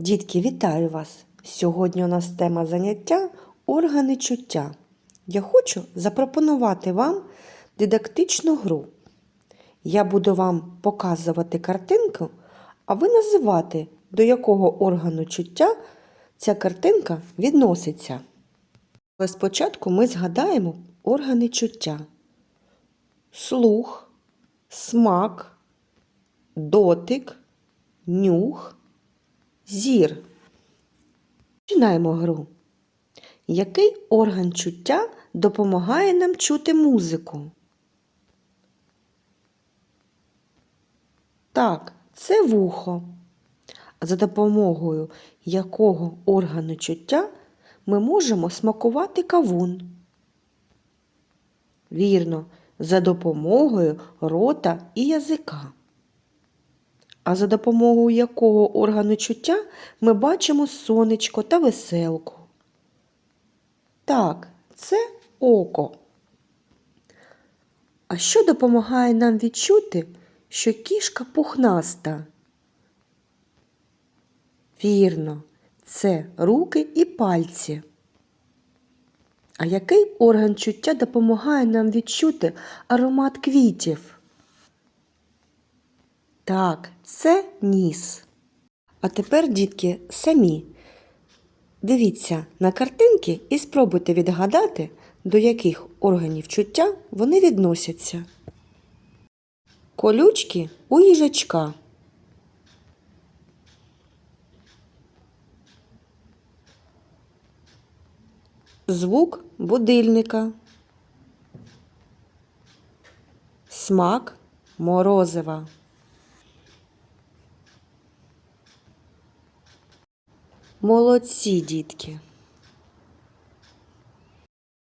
Дітки, вітаю вас! Сьогодні у нас тема заняття органи чуття. Я хочу запропонувати вам дидактичну гру. Я буду вам показувати картинку, а ви називати, до якого органу чуття ця картинка відноситься. Але спочатку ми згадаємо органи чуття: слух, смак, дотик, нюх, зір. Починаємо гру. Який орган чуття допомагає нам чути музику? Так, це вухо. За допомогою якого органу чуття ми можемо смакувати кавун? Вірно, за допомогою рота і язика. А за допомогою якого органу чуття ми бачимо сонечко та веселку? Так, це око. А що допомагає нам відчути, що кішка пухнаста? Вірно, це руки і пальці. А який орган чуття допомагає нам відчути аромат квітів? Так, це ніс. А тепер, дітки, самі дивіться на картинки і спробуйте відгадати, до яких органів чуття вони відносяться. Колючки у їжачка. Звук будильника. Смак морозива. Молодці, дітки!